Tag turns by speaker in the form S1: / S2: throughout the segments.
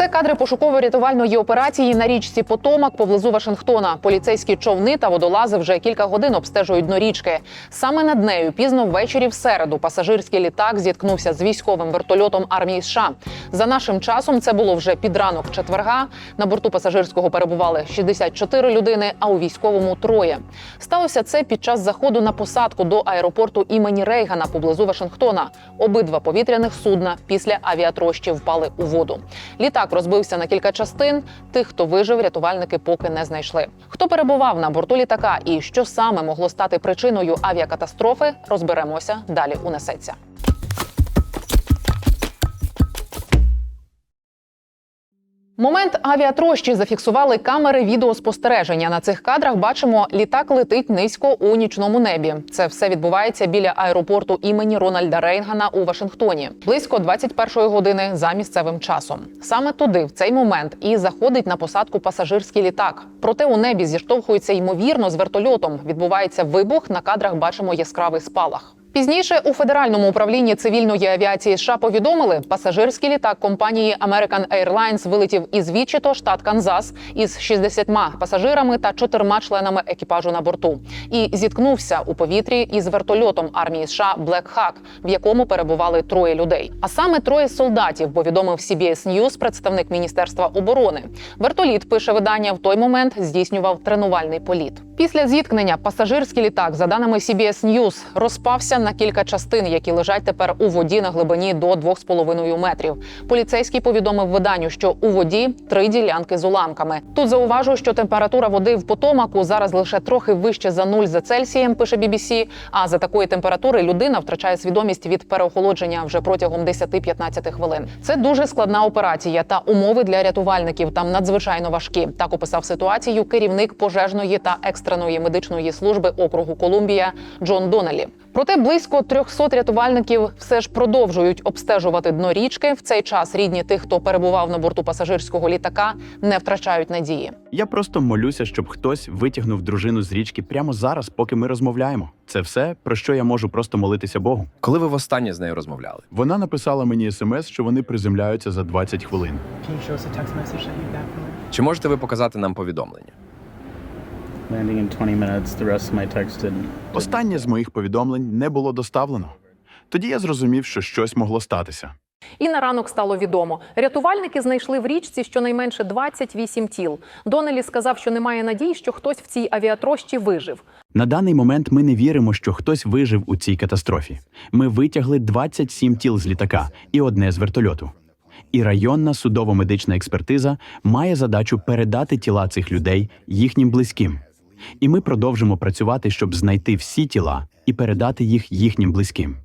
S1: Це кадри пошуково-рятувальної операції на річці Потомак поблизу Вашингтона. Поліцейські човни та водолази вже кілька годин обстежують дно річки. Саме над нею пізно ввечері в середу пасажирський літак зіткнувся з військовим вертольотом армії США. За нашим часом це було вже під ранок четверга. На борту пасажирського перебували 64 людини, а у військовому троє. Сталося це під час заходу на посадку до аеропорту імені Рейгана поблизу Вашингтона. Обидва повітряних судна після авіатрощі впали у воду. Літак розбився на кілька частин. Тих, хто вижив, рятувальники поки не знайшли. Хто перебував на борту літака і що саме могло стати причиною авіакатастрофи, розберемося далі. Унесеться. Момент авіатрощі зафіксували камери відеоспостереження. На цих кадрах бачимо, літак летить низько у нічному небі. Це все відбувається біля аеропорту імені Рональда Рейнгана у Вашингтоні близько 21-ї години за місцевим часом. Саме туди, в цей момент, і заходить на посадку пасажирський літак. Проте у небі зіштовхується ймовірно з вертольотом. Відбувається вибух. На кадрах бачимо яскравий спалах. Пізніше у федеральному управлінні цивільної авіації США повідомили, пасажирський літак компанії American Airlines вилетів із Вічіто, штат Канзас, із 60 пасажирами та чотирма членами екіпажу на борту, і зіткнувся у повітрі із вертольотом армії США Black Hawk, в якому перебували троє людей. А саме троє солдатів, повідомив CBS News представник міністерства оборони. Вертоліт пише видання в той момент здійснював тренувальний політ. Після зіткнення пасажирський літак, за даними CBS News, розпався на кілька частин, які лежать тепер у воді на глибині до 2,5 метрів. Поліцейський повідомив виданню, що у воді три ділянки з уламками. Тут зауважу, що температура води в Потомаку зараз лише трохи вище за нуль за Цельсієм, пише BBC, А за такої температури людина втрачає свідомість від переохолодження вже протягом 10-15 хвилин. Це дуже складна операція, та умови для рятувальників там надзвичайно важкі. Так описав ситуацію керівник пожежної та екстреної медичної служби округу Колумбія Джон Донелі. Проте близько 300 рятувальників все ж продовжують обстежувати дно річки. В цей час рідні тих, хто перебував на борту пасажирського літака, не втрачають надії.
S2: Я просто молюся, щоб хтось витягнув дружину з річки прямо зараз, поки ми розмовляємо. Це все, про що я можу просто молитися Богу.
S3: Коли ви востаннє з нею розмовляли?
S2: Вона написала мені смс, що вони приземляються за 20 хвилин.
S3: Чи можете ви показати нам повідомлення?
S4: Landing in 20 minutes. The rest of my text didn't.
S2: Останнє з моїх повідомлень не було доставлено. Тоді я зрозумів, що щось могло статися.
S1: І на ранок стало відомо. Рятувальники знайшли в річці щонайменше 28 тіл. Донелі сказав, що немає надій, що хтось в цій авіатрощі вижив.
S2: На даний момент ми не віримо, що хтось вижив у цій катастрофі. Ми витягли 27 тіл з літака і одне з вертольоту. І районна судово-медична експертиза має задачу передати тіла цих людей їхнім близьким. І ми продовжимо працювати, щоб знайти всі тіла і передати їх їхнім близьким.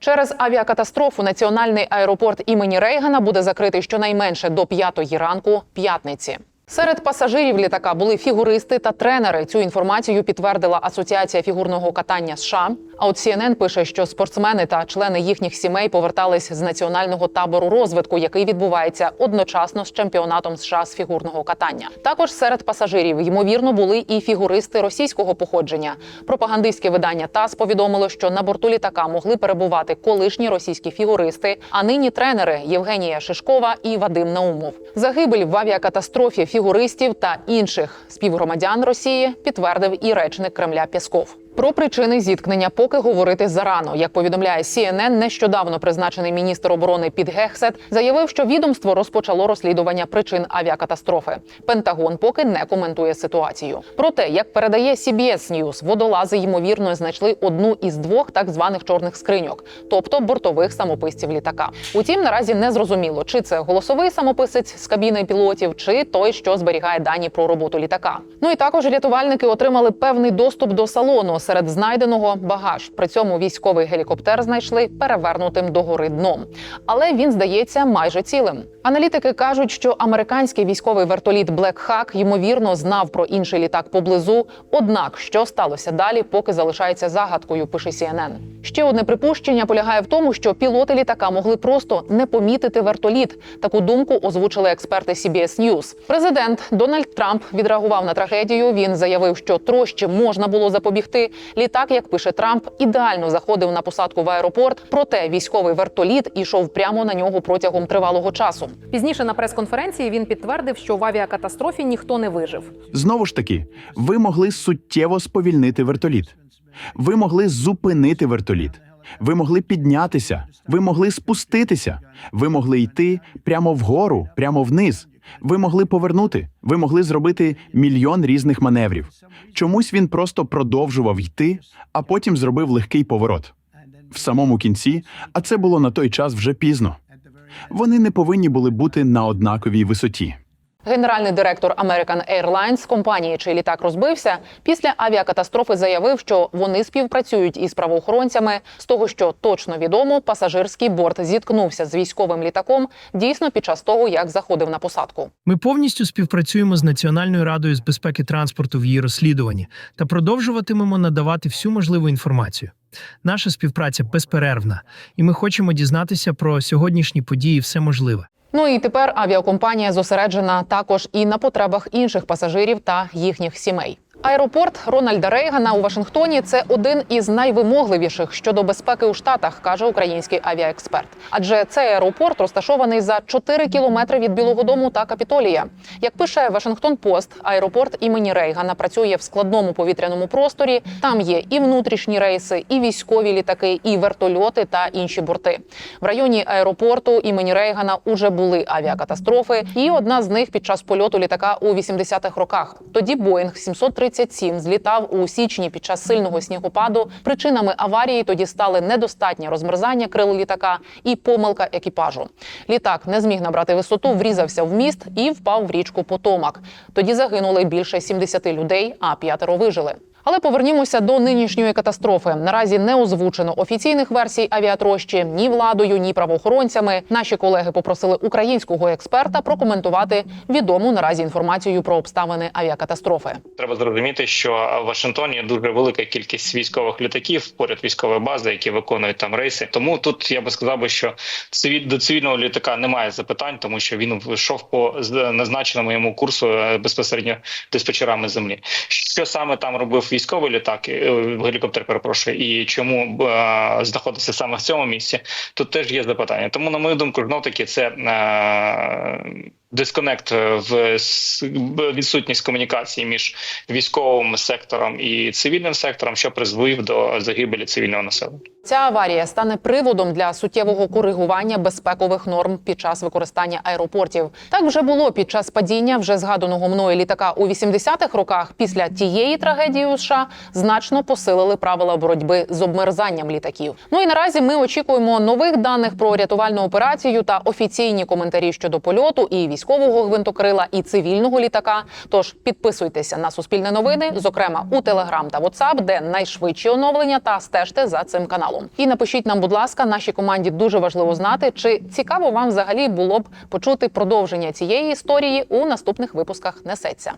S1: Через авіакатастрофу національний аеропорт імені Рейгана буде закритий щонайменше до п'ятої ранку п'ятниці. Серед пасажирів літака були фігуристи та тренери. Цю інформацію підтвердила Асоціація фігурного катання США. А от CNN пише, що спортсмени та члени їхніх сімей повертались з національного табору розвитку, який відбувається одночасно з чемпіонатом США з фігурного катання. Також серед пасажирів ймовірно були і фігуристи російського походження. Пропагандистське видання ТАСС повідомило, що на борту літака могли перебувати колишні російські фігуристи, а нині тренери Євгенія Шишкова і Вадим Наумов. Загибель в авіакатастрофі фігуристів та інших співгромадян Росії підтвердив і речник Кремля Пєсков. Про причини зіткнення поки говорити зарано. Як повідомляє CNN, нещодавно призначений міністр оборони Піт Гексет заявив, що відомство розпочало розслідування причин авіакатастрофи. Пентагон поки не коментує ситуацію. Проте, як передає CBS News, водолази ймовірно знайшли одну із двох так званих чорних скриньок, тобто бортових самописців літака. Утім, наразі не зрозуміло, чи це голосовий самописець з кабіни пілотів, чи той, що зберігає дані про роботу літака. Ну і також рятувальники отримали певний доступ до салону серед знайденого багаж. При цьому військовий гелікоптер знайшли перевернутим догори дном, але він здається майже цілим. Аналітики кажуть, що американський військовий вертоліт Black Hawk, ймовірно знав про інший літак поблизу. Однак, що сталося далі, поки залишається загадкою, пише CNN. Ще одне припущення полягає в тому, що пілоти літака могли просто не помітити вертоліт. Таку думку озвучили експерти CBS News. Президент Дональд Трамп відреагував на трагедію. Він заявив, що трощі можна було запобігти. Літак, як пише Трамп, ідеально заходив на посадку в аеропорт. Проте військовий вертоліт ішов прямо на нього протягом тривалого часу.
S5: Пізніше на прес-конференції він підтвердив, що в авіакатастрофі ніхто не вижив.
S2: Знову ж таки, ви могли суттєво сповільнити вертоліт. Ви могли зупинити вертоліт. Ви могли піднятися, ви могли спуститися, ви могли йти прямо вгору, прямо вниз. Ви могли повернути, ви могли зробити мільйон різних маневрів. Чомусь він просто продовжував йти, а потім зробив легкий поворот. В самому кінці, а це було на той час вже пізно. Вони не повинні були бути на однаковій висоті.
S1: Генеральний директор American Airlines, компанії, чий літак розбився, після авіакатастрофи заявив, що вони співпрацюють із правоохоронцями. З того, що точно відомо, пасажирський борт зіткнувся з військовим літаком дійсно під час того, як заходив на посадку.
S6: Ми повністю співпрацюємо з Національною радою з безпеки транспорту в її розслідуванні та продовжуватимемо надавати всю можливу інформацію. Наша співпраця безперервна, і ми хочемо дізнатися про сьогоднішні події все можливе.
S1: Ну і тепер авіакомпанія зосереджена також і на потребах інших пасажирів та їхніх сімей. Аеропорт Рональда Рейгана у Вашингтоні це один із найвимогливіших щодо безпеки у штатах, каже український авіаексперт. Адже цей аеропорт розташований за 4 кілометри від Білого Дому та Капітолія. Як пише Вашингтон Пост, аеропорт імені Рейгана працює в складному повітряному просторі. Там є і внутрішні рейси, і військові літаки, і вертольоти та інші борти. В районі аеропорту імені Рейгана уже були авіакатастрофи, і одна з них під час польоту літака у 80-х роках. Тоді Боїнг 737 злітав у січні під час сильного снігопаду. Причинами аварії тоді стали недостатнє розмерзання крил літака і помилка екіпажу. Літак не зміг набрати висоту, врізався в міст і впав в річку Потомак. Тоді загинули більше 70 людей, а п'ятеро вижили. Але повернімося до нинішньої катастрофи. Наразі не озвучено офіційних версій авіатрощі ні владою, ні правоохоронцями. Наші колеги попросили українського експерта прокоментувати відому наразі інформацію про обставини авіакатастрофи.
S7: Треба зрозуміти, що в Вашингтоні дуже велика кількість військових літаків поряд військової бази, які виконують там рейси. Тому тут я би сказав би, що до цивільного літака немає запитань, тому що він йшов по назначеному йому курсу е, безпосередньо диспетчерами землі. Що саме там робив військовий літак, е, гелікоптер, перепрошую, і чому е, знаходився саме в цьому місці? Тут теж є запитання. Тому, на мою думку, знов таки це. Е, Дисконект в відсутність комунікації між військовим сектором і цивільним сектором, що призвів до загибелі цивільного населення.
S1: Ця аварія стане приводом для суттєвого коригування безпекових норм під час використання аеропортів. Так вже було під час падіння вже згаданого мною літака у 80-х роках. Після тієї трагедії у США значно посилили правила боротьби з обмерзанням літаків. Ну і наразі ми очікуємо нових даних про рятувальну операцію та офіційні коментарі щодо польоту і військового гвинтокрила, і цивільного літака. Тож підписуйтеся на Суспільне новини, зокрема у Телеграм та WhatsApp, де найшвидші оновлення, та стежте за цим каналом. І напишіть нам, будь ласка, нашій команді дуже важливо знати, чи цікаво вам взагалі було б почути продовження цієї історії у наступних випусках несеться.